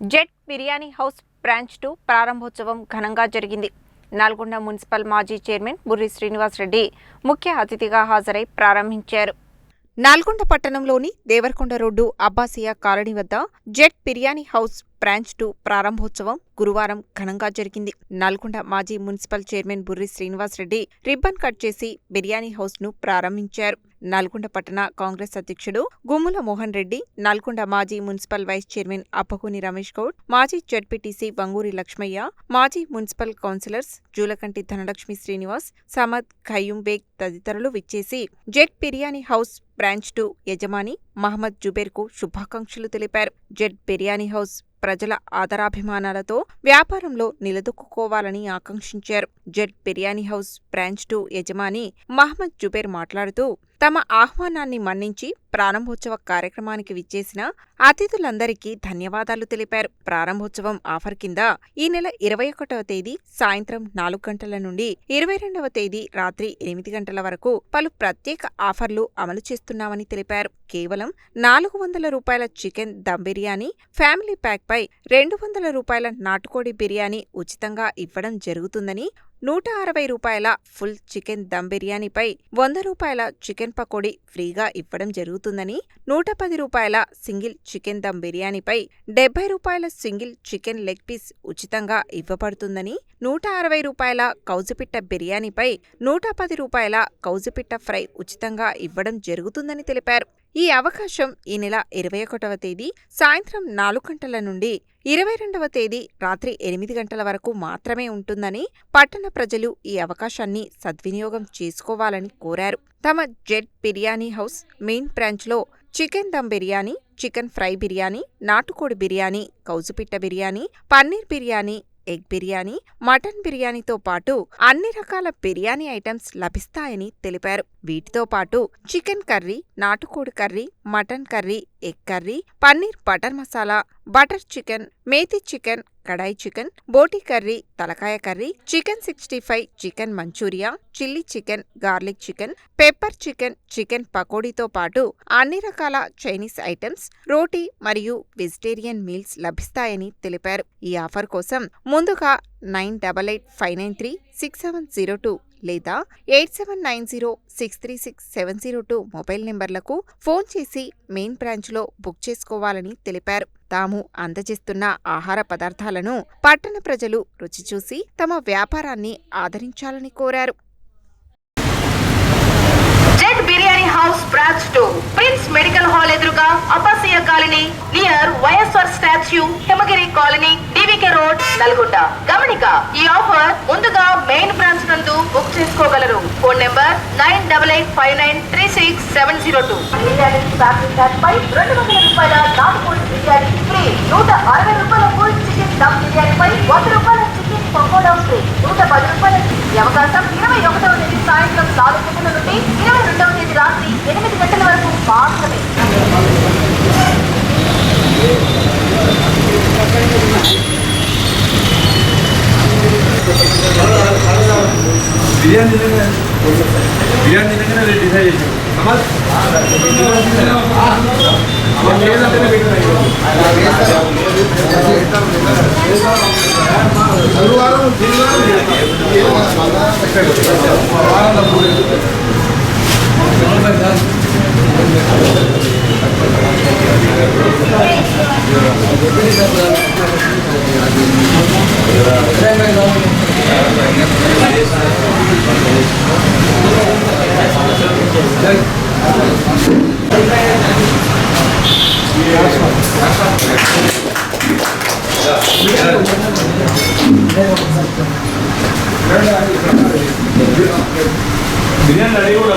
Jet Biryani House branch two ప్రారంభోత్సవం ఘనంగా జరిగింది. నల్గొండ మున్సిపల్ మాజీ చైర్మన్ బుర్రి శ్రీనివాస్ రెడ్డి ముఖ్య అతిథిగా హాజరై ప్రారంభించారు. నల్గొండ పట్టణంలోని దేవరకొండ రోడ్డు అబ్బాసియా కాలనీ వద్ద Jet Biryani House branch two ప్రారంభోత్సవం గురువారం ఘనంగా జరిగింది. నల్గొండ మాజీ municipal chairman Burri Srinivas Reddy ribbon cut చేసి బిర్యానీ హౌస్ను ప్రారంభించారు. నల్గొండ పట్టణ కాంగ్రెస్ అధ్యక్షుడు గుమ్ముల మోహన్ రెడ్డి నల్గొండ మాజీ municipal vice chairman Appakuni Ramesh Goud మాజీ జడ్పీటీసీ వంగూరి లక్ష్మయ్య మాజీ మున్సిపల్ కౌన్సిలర్స్ జూలకంటి ధనలక్ష్మి శ్రీనివాస్ సమద్ ఖయ్యూం బేగ్ తదితరులు విచ్చేసి Jet Biryani House branch two యజమాని మహమ్మద్ జుబేర్కు శుభాకాంక్షలు తెలిపారు. జెట్ బిర్యానీ హౌస్ ప్రజల ఆదరాభిమానాలతో వ్యాపారంలో నిలదొక్కుకోవాలని ఆకాంక్షించారు. Jet Biryani House branch two యజమాని మహమ్మద్ జుబేర్ మాట్లాడుతూ తమ ఆహ్వానాన్ని మన్నించి ప్రారంభోత్సవ కార్యక్రమానికి విచ్చేసిన అతిథులందరికీ ధన్యవాదాలు తెలిపారు. ప్రారంభోత్సవం ఆఫర్ కింద ఈ నెల ఇరవై ఒకటవ తేదీ సాయంత్రం నాలుగు గంటల నుండి ఇరవై రెండవ తేదీ రాత్రి ఎనిమిది గంటల వరకు పలు ప్రత్యేక ఆఫర్లు అమలు చేస్తున్నామని తెలిపారు. కేవలం నాలుగు వందల రూపాయల chicken dum biryani family pack పై రెండు వందల రూపాయల నాటుకోడి బిర్యానీ ఉచితంగా ఇవ్వడం జరుగుతుందని నూట అరవై రూపాయల ఫుల్ చికెన్ దమ్ బిర్యానీపై వంద రూపాయల చికెన్ పకోడీ ఫ్రీగా ఇవ్వడం జరుగుతుందని నూట పది రూపాయల సింగిల్ చికెన్ దమ్ బిర్యానీపై డెబ్బై రూపాయల సింగిల్ చికెన్ లెగ్ పీస్ ఉచితంగా ఇవ్వబడుతుందని నూట అరవై రూపాయల కౌజుపిట్ట బిర్యానీపై నూట పది రూపాయల కౌజుపిట్ట ఫ్రై ఉచితంగా ఇవ్వడం జరుగుతుందని తెలిపారు. ఈ అవకాశం ఈ నెల ఇరవై ఒకటవ తేదీ సాయంత్రం నాలుగు గంటల నుండి ఇరవై రెండవ తేదీ రాత్రి ఎనిమిది గంటల వరకు మాత్రమే ఉంటుందని పట్టణ ప్రజలు ఈ అవకాశాన్ని సద్వినియోగం చేసుకోవాలని కోరారు. తమ జెట్ బిర్యానీ హౌస్ మెయిన్ బ్రాంచ్లో chicken dum biryani chicken fry biryani నాటుకోడి బిర్యానీ కౌజుపిట్ట బిర్యానీ పన్నీర్ బిర్యానీ ఎగ్ బిర్యానీ మటన్ బిర్యానీతో పాటు అన్ని రకాల బిర్యానీ ఐటమ్స్ లభిస్తాయని తెలిపారు. వీటితో పాటు చికెన్ కర్రీ నాటుకోడి curry mutton curry egg curry paneer butter masala butter chicken methi chicken kadai chicken బోటి కర్రీ తలకాయ curry chicken sixty five chicken Manchurian chilli chicken garlic chicken pepper chicken chicken పకోడీతో పాటు అన్ని రకాల చైనీస్ ఐటమ్స్ రోటీ మరియు vegetarian meals లభిస్తాయని తెలిపారు. ఈ offer కోసం ముందుగా nine double eight five nine three six seven zero two లేదా eight seven nine zero six three six seven zero two mobile నెంబర్లకు ఫోన్ చేసి మెయిన్ బ్రాంచ్లో బుక్ చేసుకోవాలని తెలిపారు. తాము అందజేస్తున్న ఆహార పదార్థాలను పట్టణ ప్రజలు రుచి చూసి తమ వ్యాపారాన్ని ఆదరించాలని కోరారు Jet Biryani House branch two. Prince Medical Hall ఎదురుగా Abbasia colony near YSR statue Himagiri colony DVK road Nalgonda. గమనిక ఈ ఆఫర్ ముందుగా మెయిన్ బ్రాంచ్ నందు బుక్ చేసుకోగలరు. Phone number nine double eight five nine three six seven zero two. రెండు వందల రూపాయల నాటుకోడి బిర్యానీ ఫ్రీ. నూట అరవై రూపాయల ఫుల్ చికెన్ దమ్ బిర్యానీపై వంద రూపాయల చికెన్ పకోడా ఫ్రీ నూట పది రూపాయల అవకాశం ఇరవై ఒకటవ తేదీ సాయంత్రం నాలుగు గంటల నుండి ఇరవై రెండవ తేదీ రాత్రి ఎనిమిది గంటల వరకు మాత్రమే బిర్యానీ తినగానే బిర్యానీ తినగానే రేపు డిసైడ్ చేసాం అమల్ అమల్ లేదంటేనే గురువారం వారంలో మూడు బిర్యానీ రెడీ కూడా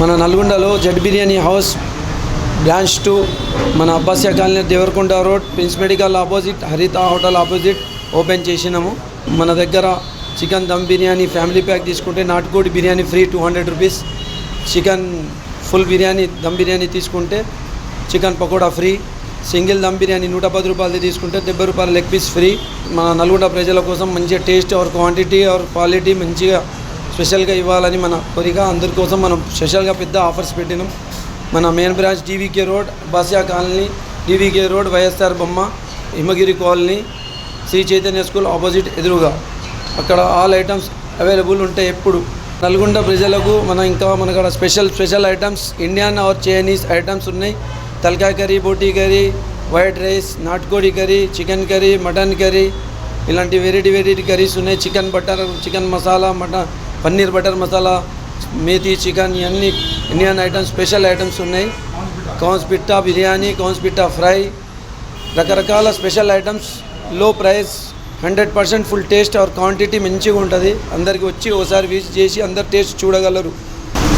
మన నల్గొండలో Jet Biryani House branch two మన Abbasia colony Devarakonda road Prince Medical opposite Haritha hotel opposite open చేసినాము. మన దగ్గర chicken dum biryani family pack తీసుకుంటే నాటుకోడి biryani free two hundred rupees chicken full biryani dum biryani తీసుకుంటే chicken pakoda free single dum biryani నూట పది రూపాయలది తీసుకుంటే డెబ్బై రూపాయల లెగ్ పీస్ ఫ్రీ. మన నల్గొండ ప్రజల కోసం మంచిగా taste or quantity or quality మంచిగా స్పెషల్గా ఇవ్వాలని మన కోరిక. అందరి కోసం మనం స్పెషల్గా పెద్ద ఆఫర్స్ పెట్టినాం. మన main branch DVK road బాసియా colony DVK road YSR బొమ్మ Himagiri colony Shri Chaitanya school opposite ఎదురుగా. అక్కడ ఆల్ ఐటమ్స్ అవైలబుల్ ఉంటాయి ఎప్పుడు నల్గొండ ప్రజలకు మన ఇంకా మన కాడ special special items Indian or Chinese items ఉన్నాయి. తలకాయ కర్రీ బోటీ కర్రీ వైట్ రైస్ నాటుకోడి curry chicken curry mutton curry ఇలాంటి వెరైటీ వెరైటీ కర్రీస్ ఉన్నాయి. Chicken butter chicken masala mutton paneer butter masala methi chicken ఇవన్నీ ఇండియన్ ఐటమ్స్ స్పెషల్ ఐటమ్స్ ఉన్నాయి. కౌన్స్ పిట్టా బిర్యానీ కౌన్స్ పిట్టా ఫ్రై రకరకాల special ఐటమ్స్లో price hundred percent full taste or quantity మంచిగా ఉంటుంది. అందరికి వచ్చి ఒకసారి విజిట్ చేసి అందరు టేస్ట్ చూడగలరు.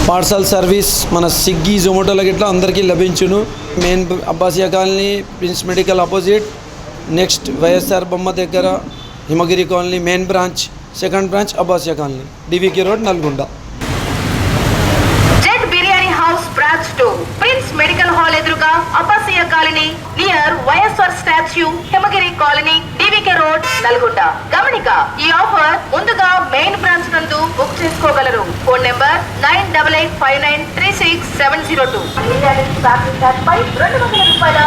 పార్సల్ సర్వీస్ మన స్విగ్గీ జొమాటోలో గిట్లా అందరికీ లభించును. Main Abbasia colony Prince Medical opposite next YSR బొమ్మ దగ్గర Himagiri colony main branch second branch Abbasia colony. DVK road Nalgonda Jet Biryani House branch two Prince Medical Hall ఎదురుగా Abbasia colony near YSR statue Himagiri colony DVK road Nalgonda. గమనిక ఈ offer ముందుగా main branch నందు book చేసుకోగలరు. Phone number nine double eight five nine three six seven zero two రెండు వందల రూపాయల